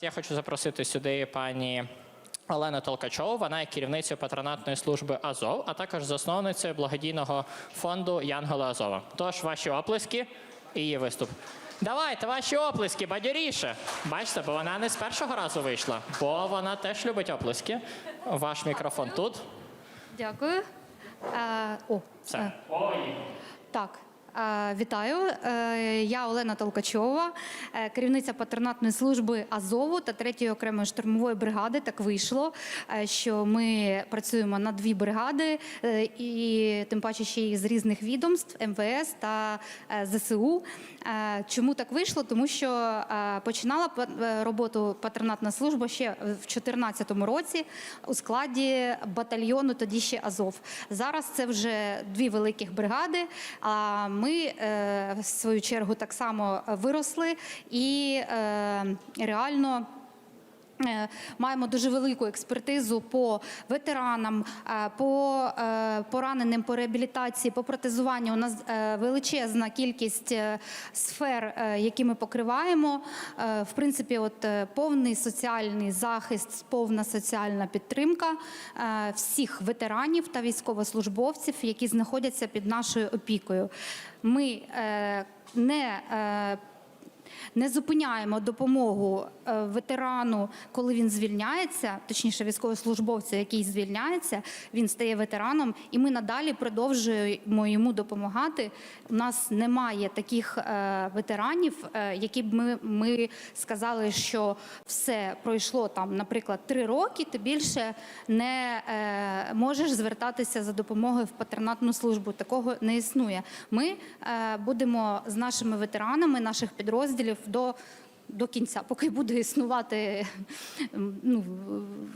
Я хочу запросити сюди пані Олену Толкачову. Вона є керівницею патронатної служби Азов, а також засновницею благодійного фонду Янголи Азова. Тож ваші оплески і її виступ. Давайте ваші оплески, бадьоріше. Бачите, бо вона не з першого разу вийшла, бо вона теж любить оплески. Ваш мікрофон тут. Дякую. Е, о, Все. е, так. Е, Вітаю, Е, я Олена Толкачова, е, керівниця патронатної служби Азову та 3-ї окремої штурмової бригади. Так вийшло, що ми працюємо на дві бригади, і тим паче ще й з різних відомств МВС та ЗСУ. Чому так вийшло? Тому що починала роботу патронатна служба ще в 2014 році у складі батальйону тоді ще Азов. Зараз це вже дві великих бригади. А ми е, в свою чергу так само виросли і е, реально. Е, Маємо дуже велику експертизу по ветеранам, е, по е, пораненим, по реабілітації, по протезуванню. У нас величезна кількість сфер, які ми покриваємо. В принципі, от повний соціальний захист, повна соціальна підтримка всіх ветеранів та військовослужбовців, які знаходяться під нашою опікою. Ми не не зупиняємо допомогу е, ветерану, коли він звільняється, точніше, військовослужбовцю, який звільняється, він стає ветераном, і ми надалі продовжуємо йому допомагати. У нас немає таких е, ветеранів, е, які б ми, ми сказали, що все пройшло там, наприклад, три роки. Ти більше не можеш звертатися за допомогою в патронатну службу. Такого не існує. Ми будемо з нашими ветеранами наших підрозділів до. До кінця, поки буде існувати ну,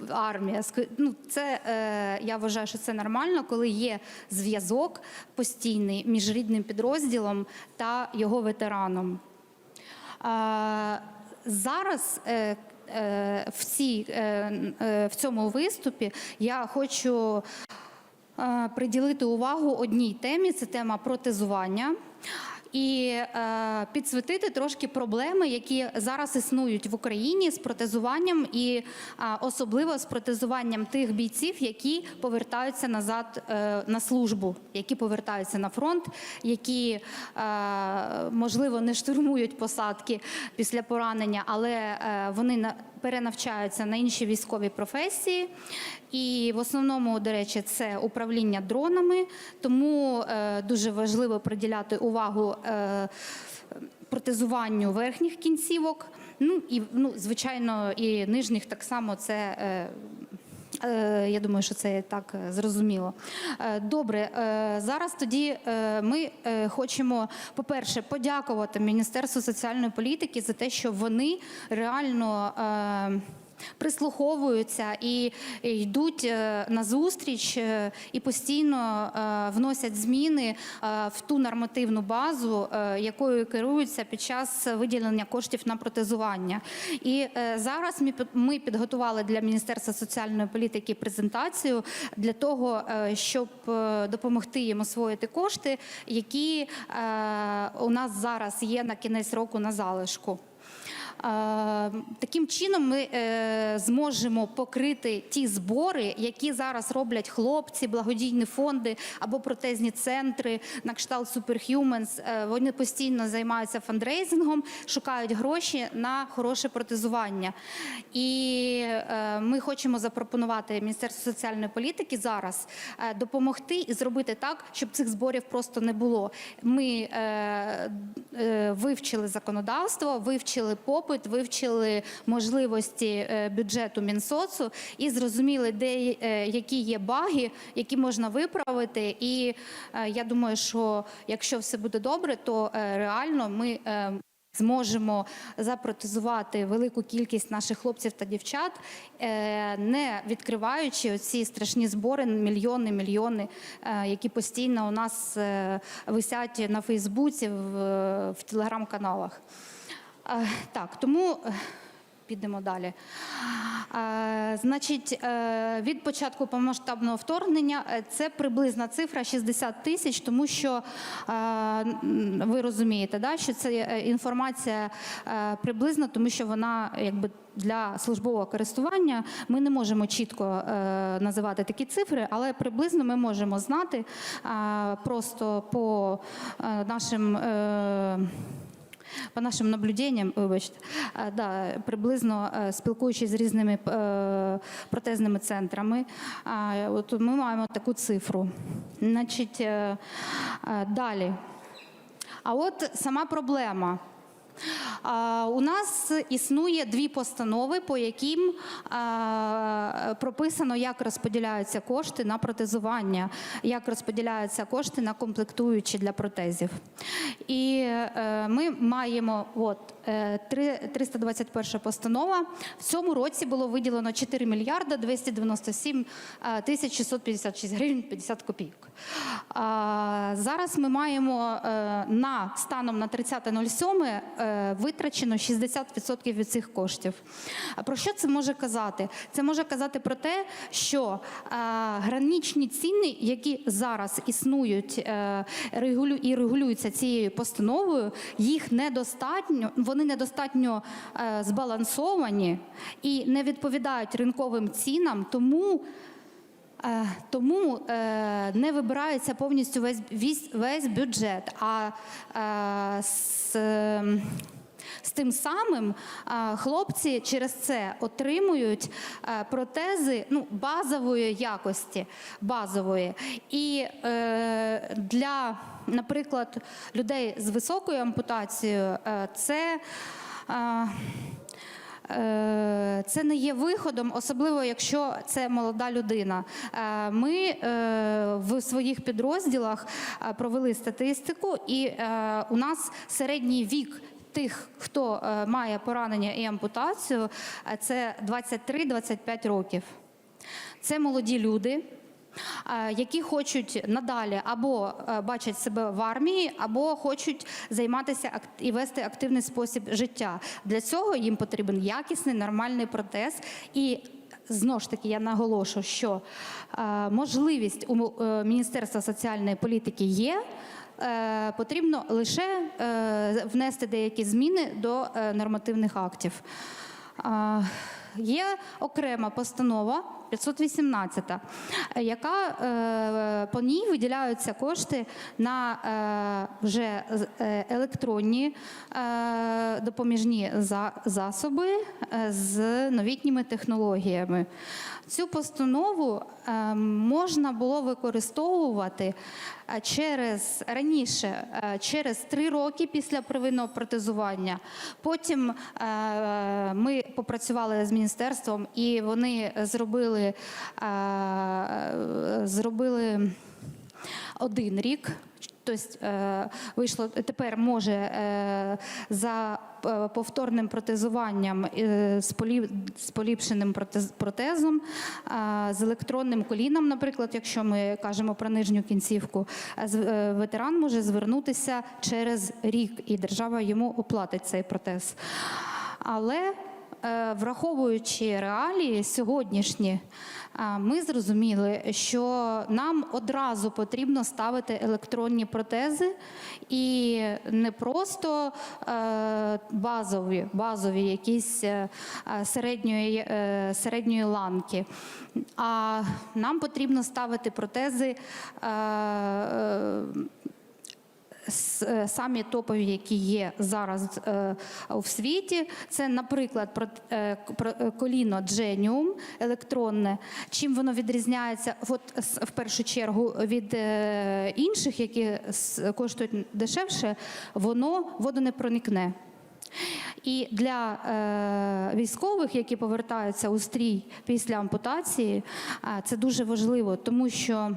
армія. Ну, це е, я вважаю, що це нормально, коли є зв'язок постійний між рідним підрозділом та його ветераном. А, Зараз е, е, в, цій, е, е, в цьому виступі я хочу е, приділити увагу одній темі це тема протезування. І е, підсвітити трошки проблеми, які зараз існують в Україні з протезуванням, і е, особливо з протезуванням тих бійців, які повертаються назад е, на службу, які повертаються на фронт, які можливо не штурмують посадки після поранення, але вони на перенавчаються на інші військові професії. І в основному, до речі, це управління дронами. Тому дуже важливо приділяти увагу протезуванню верхніх кінцівок. Ну і ну, звичайно, і нижніх так само це. Е, Е, Я думаю, що це так е, зрозуміло. Е, Добре, е, зараз тоді е, ми е, хочемо, по-перше, подякувати Міністерству соціальної політики за те, що вони реально. Прислуховуються і йдуть е, на зустріч е, і постійно е, вносять зміни в ту нормативну базу, якою керуються під час виділення коштів на протезування. І зараз ми під- підготували для Міністерства соціальної політики презентацію для того, щоб допомогти їм освоїти кошти, які у нас зараз є на кінець року на залишку. Таким чином ми е, зможемо покрити ті збори, які зараз роблять хлопці, благодійні фонди або протезні центри на кшталт Superhumans. Е, Вони постійно займаються фандрейзингом, шукають гроші на хороше протезування. І е, ми хочемо запропонувати Міністерству соціальної політики зараз допомогти і зробити так, щоб цих зборів просто не було. Ми вивчили законодавство, вивчили попит, вивчили можливості е, бюджету Мінсоцу і зрозуміли, де е, які є баги, які можна виправити. І е, я думаю, що якщо все буде добре, то реально ми. Зможемо запротезувати велику кількість наших хлопців та дівчат, не відкриваючи ці страшні збори, мільйони, мільйони, які постійно у нас висять на Фейсбуці, в телеграм-каналах. Е, Так, тому е, Підемо далі. Е, значить, від початку повномасштабного вторгнення це приблизна цифра 60 тисяч, тому що ви розумієте, да, що це інформація приблизна, тому що вона якби. Для службового користування ми не можемо чітко називати такі цифри, але приблизно ми можемо знати просто по нашим по нашим наблюденням, вибачте, е, да, приблизно е, спілкуючись з різними е, протезними центрами, от ми маємо таку цифру. Значить, далі. А от сама проблема. У нас існує дві постанови, по яким прописано, як розподіляються кошти на протезування, як розподіляються кошти на комплектуючі для протезів. І е, ми маємо от, е, 321 постанова. В цьому році було виділено 4 мільярда 297 е, тисяч 656 гривень 50 копійок. Зараз ми маємо е, на станом на 30.07 е, витрачено 60% від цих коштів. А Про що це може казати? Це може казати про те, що е, граничні ціни, які зараз існують е, і регулюються цією постановою, їх недостатньо, вони недостатньо е, збалансовані і не відповідають ринковим цінам, тому. Е, Тому е, не вибирається повністю весь, весь, весь бюджет. А е, з, е, з тим самим хлопці через це отримують протези ну, базової якості. Базової. І для, наприклад, людей з високою ампутацією це. Це не є виходом, особливо якщо це молода людина. Е, Ми е, в своїх підрозділах е, провели статистику, і е, у нас середній вік. Тих, хто е, має поранення і ампутацію, е, це 23-25 років. Це молоді люди, е, які хочуть надалі або е, бачать себе в армії, або хочуть займатися і вести активний спосіб життя. Для цього їм потрібен якісний нормальний протез і. Знову ж таки, я наголошу, що е, можливість у е, Міністерства соціальної політики є. Е, потрібно лише е, внести деякі зміни до е, нормативних актів. Е, Є окрема постанова 518, е, яка е, по ній виділяються кошти на е, вже е, електронні допоміжні за- засоби з новітніми технологіями. Цю постанову е, можна було використовувати е, через раніше, е, через три роки після первинного протезування. Потім ми попрацювали з міністерством, і вони зробили, зробили один рік. Тобто вийшло тепер може за повторним протезуванням е, з полі- з поліпшеним протезом, е, з електронним коліном, наприклад, якщо ми кажемо про нижню кінцівку, е, е, ветеран може звернутися через рік, і держава йому оплатить цей протез. Але е, враховуючи реалії сьогоднішні, ми зрозуміли, що нам одразу потрібно ставити електронні протези і не просто е, базові, базові якісь е, е, середньої, е, середньої ланки, а нам потрібно ставити протези. Е, самі топові, які є зараз е, в світі. Це, наприклад, е, коліно Genium електронне. Чим воно відрізняється от, в першу чергу від інших, які коштують дешевше, воно водонепроникне. І для е, військових, які повертаються у стрій після ампутації, е, це дуже важливо, тому що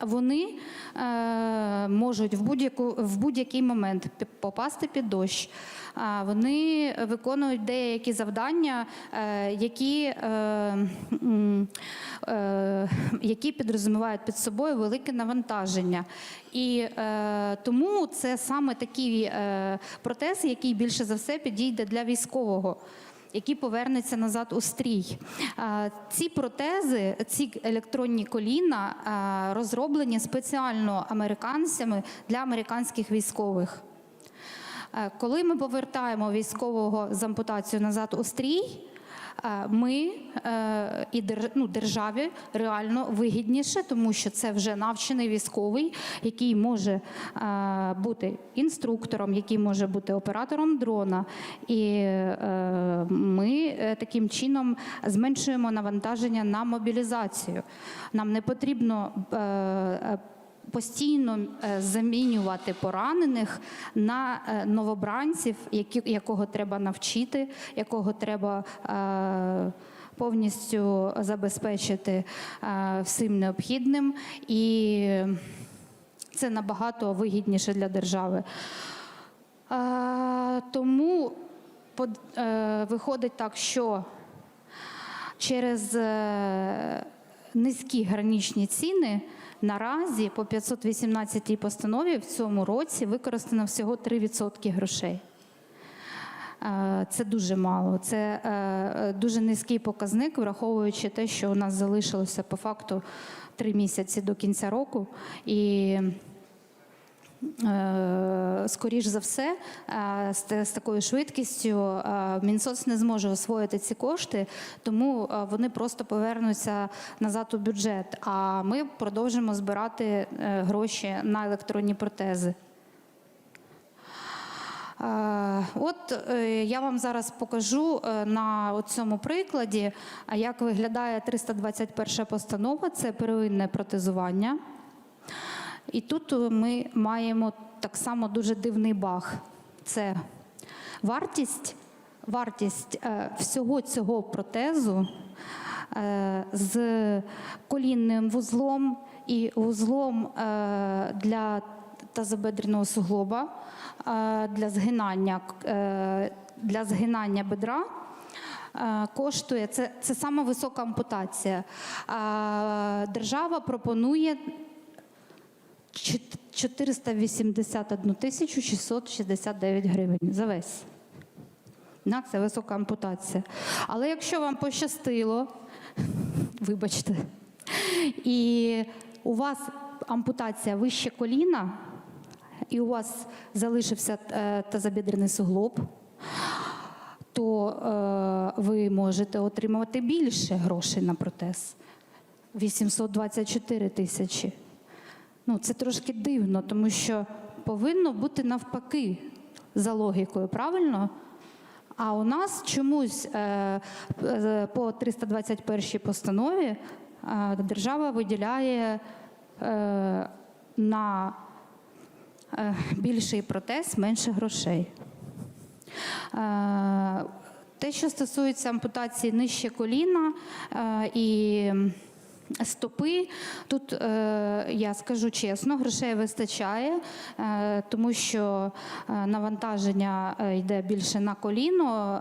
вони е, можуть в, будь-яку, в будь-який момент попасти під дощ. Вони виконують деякі завдання, е, які, е, е, які підрозумівають під собою велике навантаження. І е, тому це саме такий е, протез, який більше за все підійде для військового. Який повернуться назад у стрій. Ці протези, ці електронні коліна розроблені спеціально американцями для американських військових. Коли ми повертаємо військового з ампутацією назад у стрій, ми е, і ну, державі реально вигідніше, тому що це вже навчений військовий, який може е, бути інструктором, який може бути оператором дрона. І е, ми е, таким чином зменшуємо навантаження на мобілізацію. Нам не потрібно. Постійно е, замінювати поранених на е, новобранців, якого треба навчити, якого треба е, повністю забезпечити всім необхідним, і це набагато вигідніше для держави. Тому виходить так, що через низькі граничні ціни наразі по 518 постанові в цьому році використано всього 3% грошей. Е, Це дуже мало. Це е, дуже низький показник, враховуючи те, що у нас залишилося по факту три місяці до кінця року. І скоріш за все, е, з, такою швидкістю е, Мінсоц не зможе освоїти ці кошти, тому е, вони просто повернуться назад у бюджет. А ми продовжимо збирати е, гроші на електронні протези. Е, От е, я вам зараз покажу е, на цьому прикладі, як виглядає 321 постанова. Це первинне протезування. І тут ми маємо так само дуже дивний баг. Це вартість, вартість е, всього цього протезу е, з колінним вузлом і вузлом е, для тазобедреного суглоба, е, для згинання, е, для згинання бедра. е, Коштує це, це саме висока ампутація. Е, Держава пропонує 481 тисячу 669 гривень за весь. Це висока ампутація. Але якщо вам пощастило, вибачте, і у вас ампутація вище коліна, і у вас залишився е, тазобідрений суглоб, то е, ви можете отримувати більше грошей на протез 824 тисячі. Ну, це трошки дивно, тому що повинно бути навпаки за логікою, правильно? А у нас чомусь е, е, по 321 постанові е, держава виділяє е, на е, більший протез менше грошей. Е, Те, що стосується ампутації нижче коліна е, і стопи, тут е, я скажу чесно, грошей вистачає, е, тому що е, навантаження йде більше на коліно,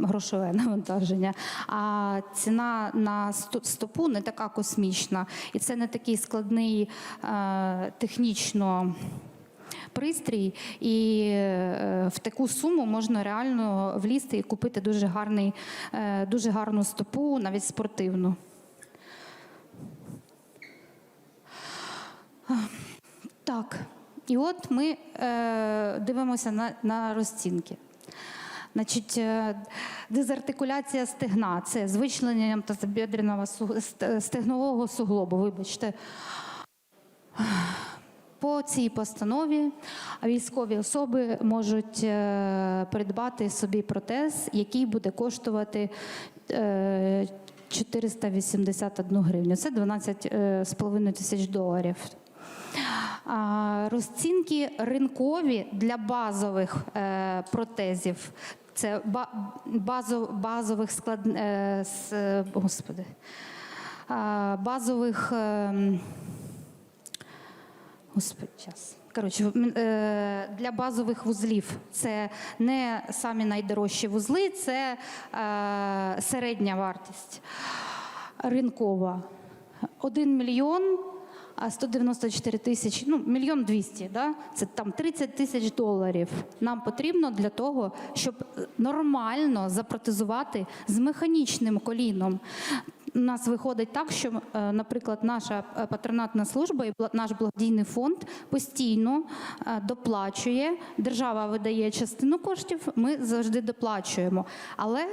грошове навантаження, а ціна на стопу не така космічна, і це не такий складний технічно пристрій, і в таку суму можна реально влізти і купити дуже гарний, дуже гарну стопу, навіть спортивну. Так, і от ми е, дивимося на, на розцінки. Значить, е, дезартикуляція стегна це з вичлененням тазобідреного стегнового суглобу, вибачте. По цій постанові військові особи можуть е, придбати собі протез, який буде коштувати е, 481 гривню. Це 12,5 тисяч доларів. Розцінки ринкові для базових е, протезів. Це базо, базових склад, е, е, господи, базових. ем, Господи, час. Коротше, е, для базових вузлів це не самі найдорожчі вузли, це е, середня вартість ринкова. 1 мільйон а 194 тисячі, ну мільйон двісті, да? це там 30 тисяч доларів. Нам потрібно для того, щоб нормально запротезувати з механічним коліном. У нас виходить так, що, е, наприклад, наша е, патронатна служба і наш благодійний фонд постійно е, доплачує. Держава видає частину коштів, ми завжди доплачуємо. Але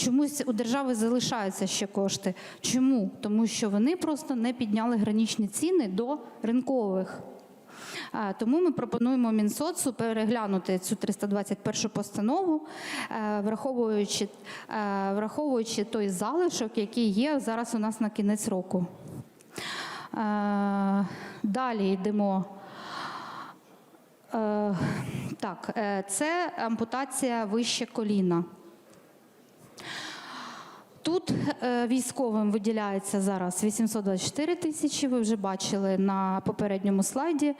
Чомусь у держави залишаються ще кошти. Чому? Тому що вони просто не підняли граничні ціни до ринкових. Тому ми пропонуємо Мінсоцу переглянути цю 321 постанову, е, враховуючи, е, враховуючи той залишок, який є зараз у нас на кінець року. Е, Далі йдемо. Так, це ампутація вище коліна. Тут е, військовим виділяється зараз 824 тисячі. Ви вже бачили на попередньому слайді.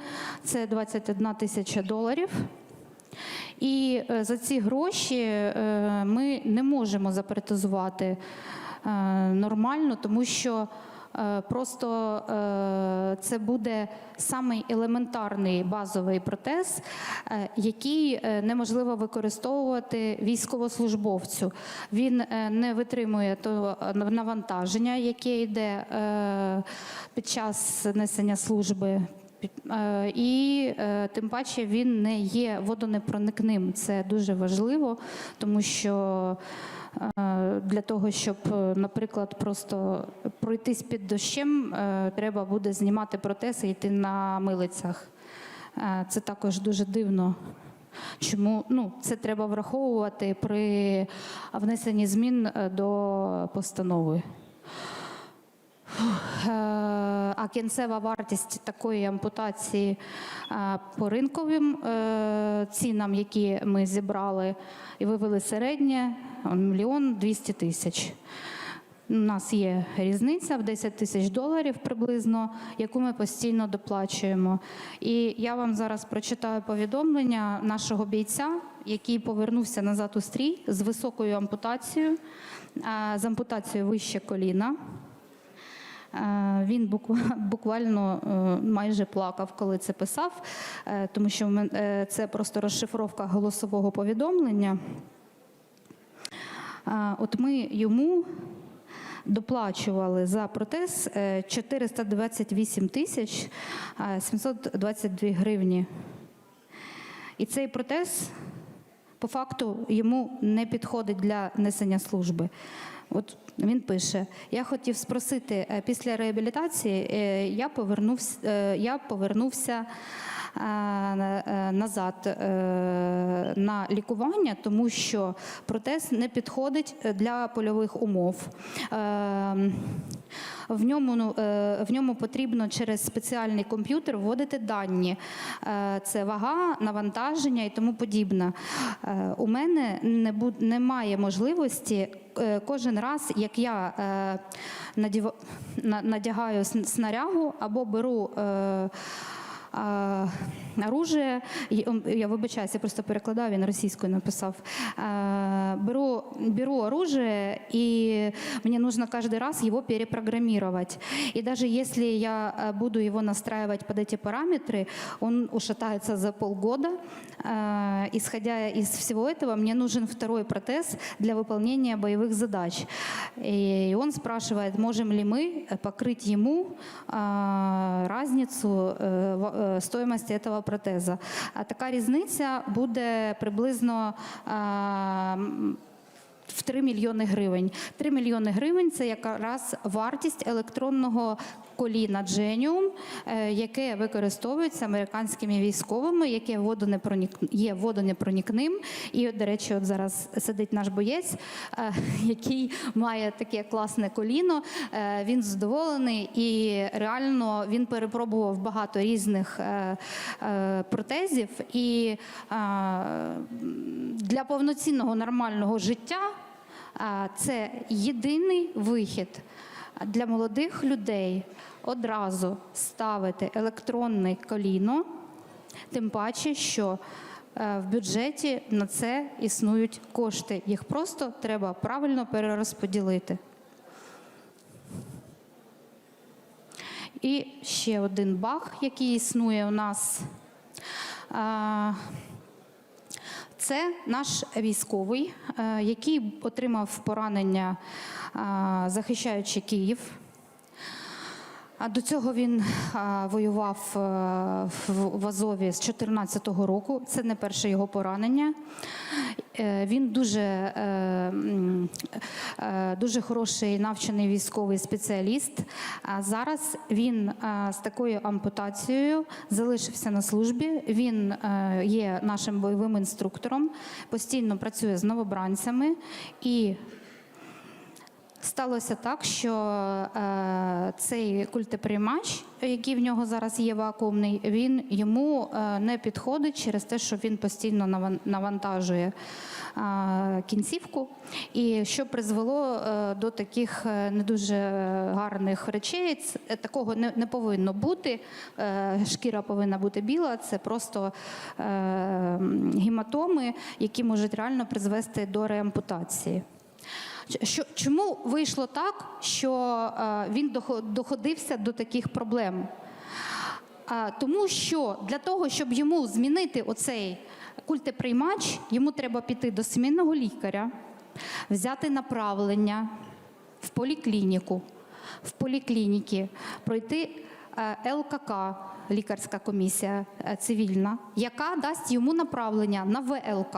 Це 21 тисяча доларів. І е, за ці гроші е, ми не можемо запретизувати е, нормально, тому що просто е, це буде самий елементарний базовий протез, е, який е, неможливо використовувати військовослужбовцю. Він е, не витримує того навантаження, яке йде е, під час несення служби. Е, І е, тим паче він не є водонепроникним. Це дуже важливо, тому що е, для того, щоб, наприклад, просто пройтись під дощем, треба буде знімати протез і йти на милицях. Це також дуже дивно. Чому ну, це треба враховувати при внесенні змін до постанови? Е, А кінцева вартість такої ампутації е, по ринковим е, цінам, які ми зібрали і вивели середнє, мільйон двісті тисяч. У нас є різниця в 10 тисяч доларів приблизно, яку ми постійно доплачуємо. І я вам зараз прочитаю повідомлення нашого бійця, який повернувся назад у стрій з високою ампутацією, з ампутацією вище коліна. Е, Він буква- буквально е, майже плакав, коли це писав, е, тому що це просто розшифровка голосового повідомлення. От ми йому доплачували за протез е, 428 тисяч е, 722 гривні. І цей протез по факту йому не підходить для несення служби. От він пише: я хотів спросити, е, після реабілітації е, я повернувся, е, я повернувся на- е, назад на лікування, тому що протез не підходить для польових умов. В ньому, ну, е, в ньому потрібно через спеціальний комп'ютер вводити дані. Е, Це вага, навантаження і тому подібне. Е, У мене не немає можливості кожен раз, як я надягаю снарягу або беру. е, а, оружие, і, ом, я вибачаюся, я просто перекладаю, він російською написав. А, беру, беру оружие, и мне нужно каждый раз его перепрограммировать. И даже если я а, буду его настраивать под эти параметры, он ушатается за полгода. А, Исходя из всего этого, мне нужен второй протез для выполнения боевых задач. И он спрашивает, можем ли мы покрыть ему а, разницу е, в- е, стоимості этого протеза. А така різниця буде приблизно в 3 мільйони гривень. 3 мільйони гривень це якраз вартість електронного коліна Genium, е, яке використовується американськими військовими, яке є водонепроникним. І, до речі, от зараз сидить наш боєць, е, який має таке класне коліно. Е, Він задоволений і реально він перепробував багато різних протезів. І для повноцінного нормального життя Це єдиний вихід для молодих людей одразу ставити електронне коліно, тим паче, що е, в бюджеті на це існують кошти. Їх просто треба правильно перерозподілити. І ще один баг, який існує у нас. Це наш військовий, е, який отримав поранення, захищаючи Київ. А до цього він воював е, в, Азові з 2014 року. Це не перше його поранення. Е, Він дуже, е, дуже хороший навчений військовий спеціаліст. А зараз він з такою ампутацією залишився на службі. Він є нашим бойовим інструктором, постійно працює з новобранцями і Сталося так, що е, цей культиприймач, який в нього зараз є вакуумний, він йому е, не підходить через те, що він постійно наван- навантажує е, кінцівку, і що призвело е, до таких е, не дуже гарних речей. Е, Такого не, не повинно бути. Е, шкіра повинна бути біла. Це просто е, гематоми, які можуть реально призвести до реампутації. Що, чому вийшло так, що е, він доходився до таких проблем? Тому що для того, щоб йому змінити оцей культеприймач, йому треба піти до сімейного лікаря, взяти направлення в поліклініку, в поліклініки, пройти е, ЛКК, лікарська комісія е, цивільна, яка дасть йому направлення на ВЛК.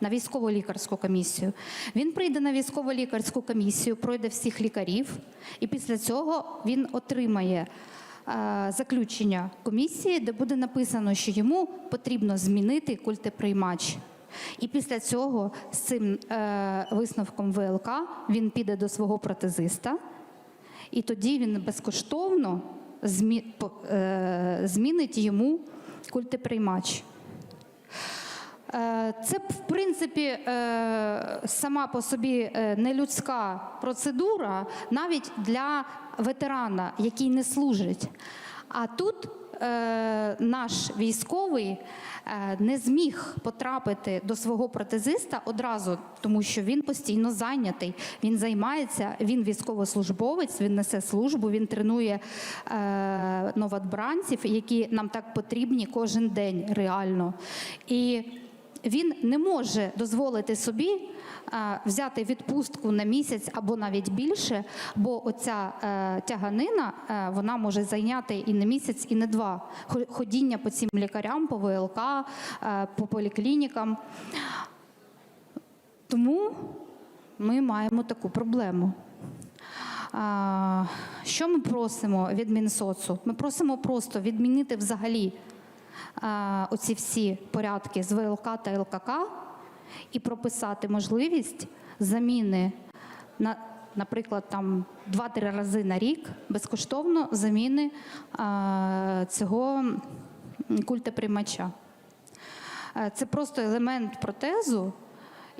На військово-лікарську комісію. Він прийде на військово-лікарську комісію, пройде всіх лікарів, і після цього він отримає е, заключення комісії, де буде написано, що йому потрібно змінити культеприймач. І після цього з цим е, висновком ВЛК він піде до свого протезиста, і тоді він безкоштовно змі, е, змінить йому культеприймач. Е, Це, в принципі, е, сама по собі е, нелюдська процедура навіть для ветерана, який не служить. А тут наш військовий не зміг потрапити до свого протезиста одразу, тому що він постійно зайнятий. Він займається, він військовослужбовець, він несе службу, він тренує новобранців, які нам так потрібні кожен день реально. І він не може дозволити собі взяти відпустку на місяць або навіть більше, бо оця е, тяганина е, вона може зайняти і не місяць, і не два. Ходіння по цим лікарям, по ВЛК, е, по поліклінікам. Тому ми маємо таку проблему. Що ми просимо від Мінсоцу? Ми просимо просто відмінити взагалі оці всі порядки з ВЛК та ЛКК і прописати можливість заміни на. Наприклад, там 2-3 рази на рік безкоштовно заміни а, цього культеприймача. Е, Це просто елемент протезу,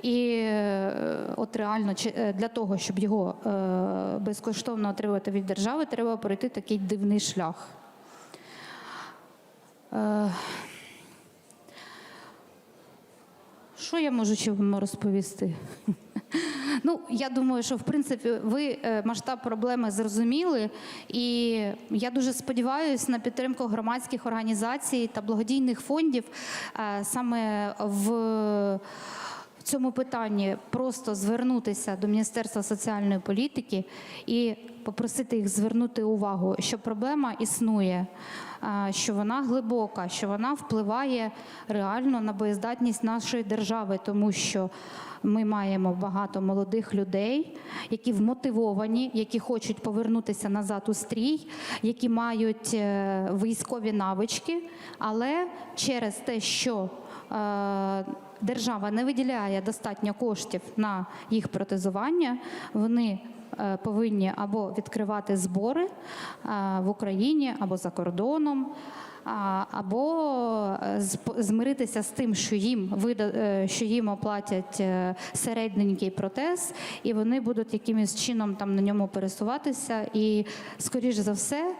і е, от реально е, для того, щоб його е, безкоштовно отримати від держави, треба пройти такий дивний шлях. Е, Що я можу вам розповісти? Ну, я думаю, що в принципі ви е, масштаб проблеми зрозуміли, і я дуже сподіваюся на підтримку громадських організацій та благодійних фондів е, саме в. Цьому питанні просто звернутися до Міністерства соціальної політики і попросити їх звернути увагу, що проблема існує, що вона глибока, що вона впливає реально на боєздатність нашої держави, тому що ми маємо багато молодих людей, які вмотивовані, які хочуть повернутися назад у стрій, які мають е, військові навички, але через те, що е, держава не виділяє достатньо коштів на їх протезування, вони е, повинні або відкривати збори е, в Україні, або за кордоном, або е, змиритися з тим, що їм вида- е, що їм оплатять е, середненький протез, і вони будуть якимось чином там на ньому пересуватися, і скоріш за все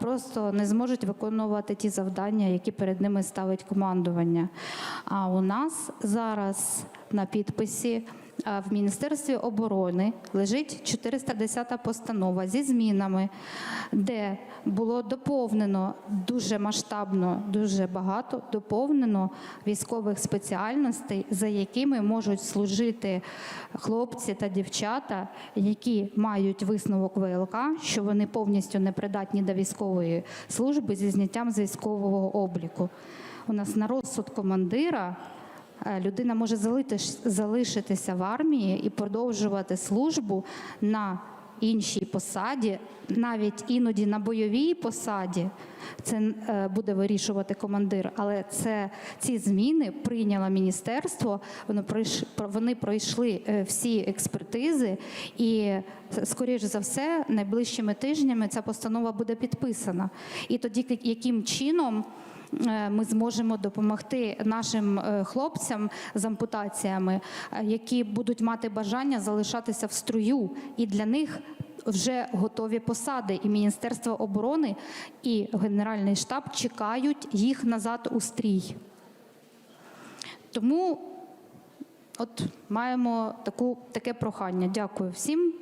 просто не зможуть виконувати ті завдання, які перед ними ставить командування. А у нас зараз на підписі в Міністерстві оборони лежить 410 постанова зі змінами, де було доповнено дуже масштабно, дуже багато доповнено військових спеціальностей, за якими можуть служити хлопці та дівчата, які мають висновок ВЛК, що вони повністю непридатні до військової служби зі зняттям з військового обліку. У нас на розсуд командира людина може залишитися в армії і продовжувати службу на іншій посаді, навіть іноді на бойовій посаді. Це е, буде вирішувати командир, але це ці зміни прийняло міністерство. Воно пройш- про- вони пройшли е, всі експертизи, і скоріш за все, найближчими тижнями ця постанова буде підписана. І тоді яким чином е, ми зможемо допомогти нашим е, хлопцям з ампутаціями, е, які будуть мати бажання залишатися в струю, і для них вже готові посади. І Міністерство оборони і Генеральний штаб чекають їх назад у стрій. Тому от маємо таку, таке прохання. Дякую всім.